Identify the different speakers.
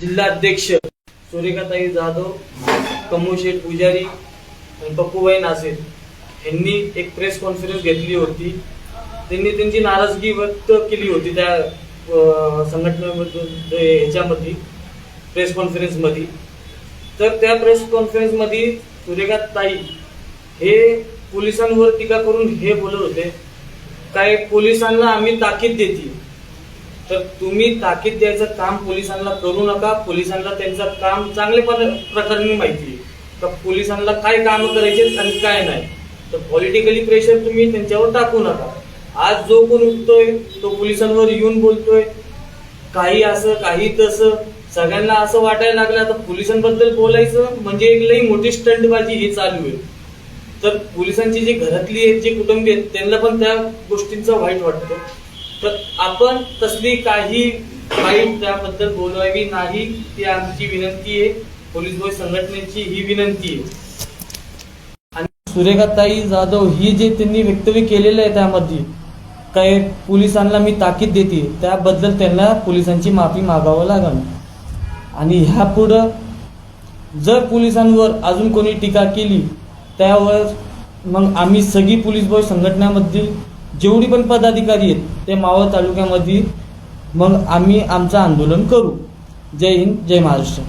Speaker 1: जिल्हाध्यक्ष सुरेखाताई जाधव कमोशेठ पुजारी आणि पप्पूबाई नासेर यांनी एक प्रेस कॉन्फरन्स घेतली होती. त्यांनी त्यांची नाराजगी व्यक्त केली होती त्या अं, संघटनेमधून ह्याच्यामध्ये प्रेस कॉन्फरन्समध्ये तर त्या प्रेस कॉन्फरन्समध्ये सुरेखा ताई हे पोलिसांवर टीका करून हे बोलत होते. काय पोलिसांना आम्ही ताकीद देते. तर तुम्ही ताकीद द्यायचं काम पोलिसांना करू नका. पोलिसांना त्यांचं काम चांगले पद- प्रकारे माहिती आहे. पोलिसांना काय काम करायचे आणि काय नाही. तर पॉलिटिकली प्रेशर तुम्ही त्यांच्यावर टाकू नका. आज जो कोण उठतोय तो पोलिसांवर येऊन बोलतोय. काही असं काही तसं. सगळ्यांना असं वाटायला लागलं आता पोलिसांबद्दल बोलायचं म्हणजे एक लई मोठी स्टंटबाजी ही चालू आहे. तर पोलिसांची जी घरातली आहेत जे कुटुंबी आहेत त्यांना पण त्या गोष्टींचं वाईट वाटतं. तर आपण तसली काही फाईल त्याबद्दल बोलवावी नाही ती आमची विनंती आहे. पोलीस बॉय संघटनेची ही विनंती आहे. आणि सुरेखाताई जाधव ही जे त्यांनी वक्तव्य केलेलं आहे त्यामध्ये काही पोलिसांना मी ताकीद देते त्याबद्दल त्यांना पोलिसांची माफी मागावं लागेल. आणि ह्या पुढं जर पोलिसांवर अजून कोणी टीका केली त्यावर मग आम्ही सगळी पोलीस बॉय संघटनामधील जेवढी पण पदाधिकारी आहेत ते मावळ तालुक्यामध्ये मग आम्ही आमचं आंदोलन करू. जय हिंद जय महाराष्ट्र.